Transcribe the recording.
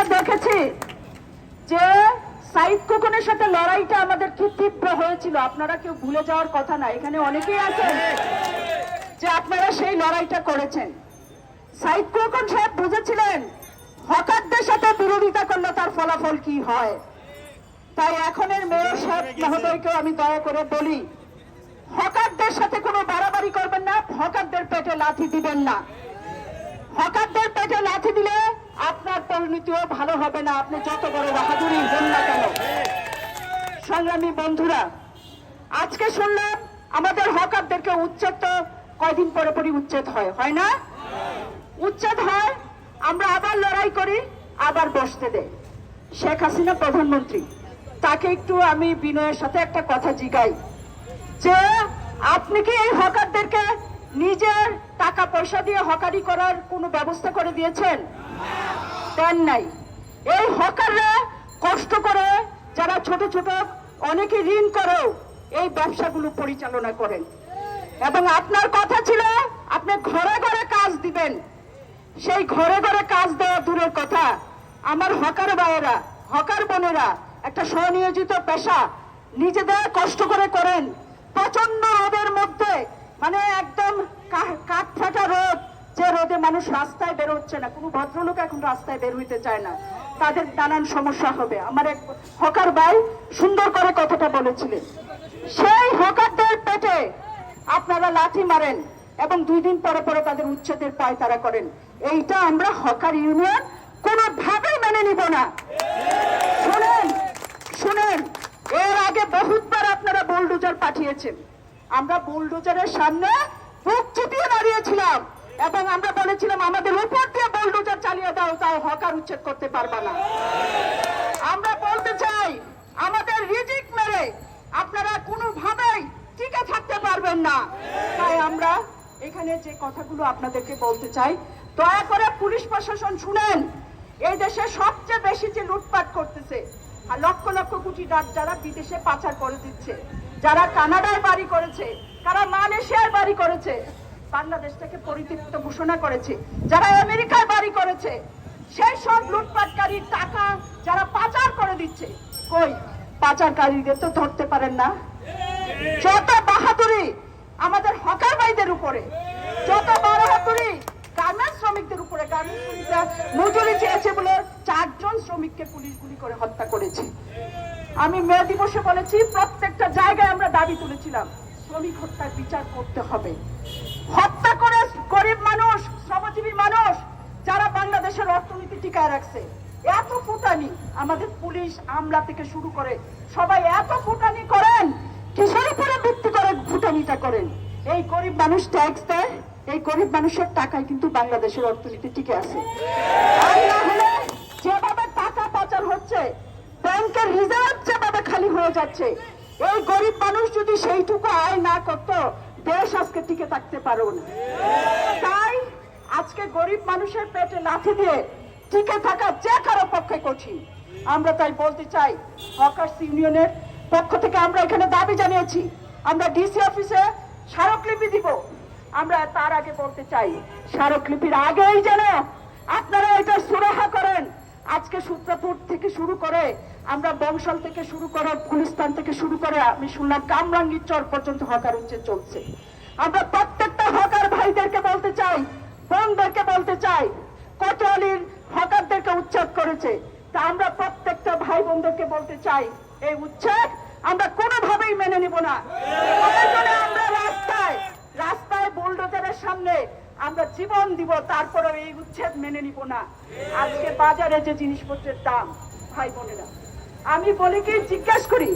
আমরা দেখেছি যে সাইদ খোকনের সাথে লড়াইটা আমাদের কি তীব্র হয়েছিল। আপনারা কেউ ভুলে যাওয়ার কথা না, এখানে অনেকেই আছেন যে আপনারা সেই লড়াইটা করেছেন। সাইদ খোকন সাহেব বুঝেছিলেন, হকারদের সাথে বিরোধিতা করলে তার ফলাফল কি হয়। তাই এখনের মেয়র সাহেব মহোদয়কেও আমি দয়া করে বলি, হকারদের সাথে কোনো বাড়াবাড়ি করবেন না, হকারদের পেটে লাথি দিবেন না। হকারদের পেটে লাথি দিলে আপনার পরিণতিও ভালো হবে না। আপনি যত বড় বাহাদুরি হন না কেন? সংগ্রামী বন্ধুরা, আজকে শুনলাম আমাদের হকারদেরকে উচ্ছেদ তো কয়দিন পরে পরই উচ্ছেদ হয় হয় না? উচ্ছেদ হয়, আমরা আবার লড়াই করি, আবার বসতে দেয় শেখ হাসিনা প্রধানমন্ত্রী, তাকে একটু আমি বিনয়ের সাথে একটা কথা জিগাই যে, আপনি কি এই হকারদেরকে নিজের টাকা পয়সা দিয়ে হকারি করার কোনো ব্যবস্থা করে দিয়েছেন? দেন নাই। এই হকাররা কষ্ট করে যারা ছোট ছোট অনেকে ঋণ করেও এই ব্যবসাগুলো পরিচালনা করেন। এবং আপনার কথা ছিল, আপনি ঘরে ঘরে কাজ দিবেন। সেই ঘরে ঘরে কাজ দেওয়া দূরের কথা। আমার হকার ভাইয়েরা, হকার বোনেরা, একটা স্বনিয়োজিত পেশা নিজেদের কষ্ট করে করেন। প্রচণ্ড রোদের মধ্যে মানে একদম কা- কাঠ ফাটা রোদ। যে রোদে মানুষ রাস্তায় বের হচ্ছে না। কোনো ভদ্রলোক এখন রাস্তায় বের হইতে চায় না। তাদের নানান সমস্যা হবে। আমার এক হকার ভাই সুন্দর করে কথাটা বলেছিলেন। সেই হকারদের পেটে আপনারা লাঠি মারেন এবং দুই দিন পরে পরে তাদের উচ্ছেদের পায় তারা করেন। এইটা আমরা হকার ইউনিয়ন কোনোভাবেই মেনে নিব না। শুনেন শুনেন, এর আগে বহুতবার আপনারা বুলডোজার পাঠিয়েছেন। আমরা বুলডোজারের সামনে বুক চিপিয়ে দাঁড়িয়েছিলাম এবং আমরা বলেছিলাম, আমাদের উপর দিয়ে বুলডোজার চালিয়ে দাও, তাও হকার উচ্ছেদ করতে পারবা না। আমরা বলতে চাই, আমাদের রিজিক মেরে আপনারা কোনোভাবেই টিকে থাকতে পারবেন না। তাই আমরা এখানে যে কথাগুলো আপনাদেরকে বলতে চাই, দয়া করে পুলিশ প্রশাসন শুনেন, এই দেশে সবচেয়ে বেশি যে লুটপাট করতেছে, আর লক্ষ লক্ষ কোটি যারা বিদেশে পাচার করে দিচ্ছে যারা কানাডায় বাড়ি করেছে, কারা মালয়েশিয়ায় বাড়ি করেছে বাংলাদেশটাকে পরিতৃপ্ত ঘোষণা করেছে, যারা আমেরিকায় বাড়ি করেছে, সেই সব লুটপাটকারীর টাকা যারা পাচার করে দিচ্ছে, কই? পাচারকারীদের তো ধরতে পারেন না। যত বাহাদুরি আমাদের হকার ভাইদের উপরে, যত বাহাদুরি গার্মেন্টস শ্রমিকদের উপরে, গার্মেন্টস শ্রমিকরা মজুরি চেয়েছে বলে চারজন শ্রমিককে পুলিশ গুলি করে হত্যা করেছে। আমি মে দিবসে বলেছি, প্রত্যেকটা আমরা দাবি তুলেছিলাম, শ্রমিক হত্যার বিচার করতে হবে। হত্যা করে গরিব মানুষ, শ্রমজীবী মানুষ, যারা বাংলাদেশের অর্থনীতি টিকায় রাখছে, এত ফুটানি আমাদের পুলিশ আমলা থেকে শুরু করে সবাই এত ফুটানি করেন, কিসের উপরে ভিত্তি করে ফুটানিটা করেন? এই গরিব মানুষ ট্যাক্স দেয়, এই গরিব মানুষের টাকায় কিন্তু বাংলাদেশের অর্থনীতি টিকে আছে। যেভাবে টাকা পাচার হচ্ছে, ব্যাংকের রিজার্ভ যেভাবে খালি হয়ে যাচ্ছে এই গরিব মানুষ যদি সেইটুকু আয় না করত, দেশ আজকে টিকে থাকতে পারো না। তাই আজকে গরিব মানুষের পেটে লাথি দিয়ে টিকে থাকা যে কারও পক্ষে কঠিন। আমরা তাই বলতে চাই, হকার্স ইউনিয়নের পক্ষ থেকে আমরা এখানে দাবি জানিয়েছি, আমরা ডিসি অফিসে স্মারকলিপি দিব। আমরা তার আগে বলতে চাই, স্মারকলিপির আগেই যেন আপনারা এটা সুরাহা করেন। আজকে সূত্রপুর থেকে শুরু করে, আমরা বংশাল থেকে শুরু করে, গুলিস্তান থেকে শুরু করে, আমি শুনলাম কামরাঙ্গীর চর পর্যন্ত হকার উচ্চে চলছে। আমরা প্রত্যেকটা হকার ভাইদেরকে বলতে চাই, বোনদেরকে বলতে চাই, কোতোয়ালির হকারদেরকে উচ্ছেদ করেছে। তা আমরা প্রত্যেকটা ভাই বোনদেরকে বলতে চাই, এই উচ্ছেদ আমরা কোনোভাবেই মেনে নিব না। আমরা রাস্তায় রাস্তায় বুলডোজারের সামনে আমরা জীবন দিব তারপরেও এই উচ্ছেদ মেনে নিব না। আজকে বাজারে যে জিনিসপত্রের দাম, ভাই বোনেরা, আমি বলি কি জিজ্ঞেস করি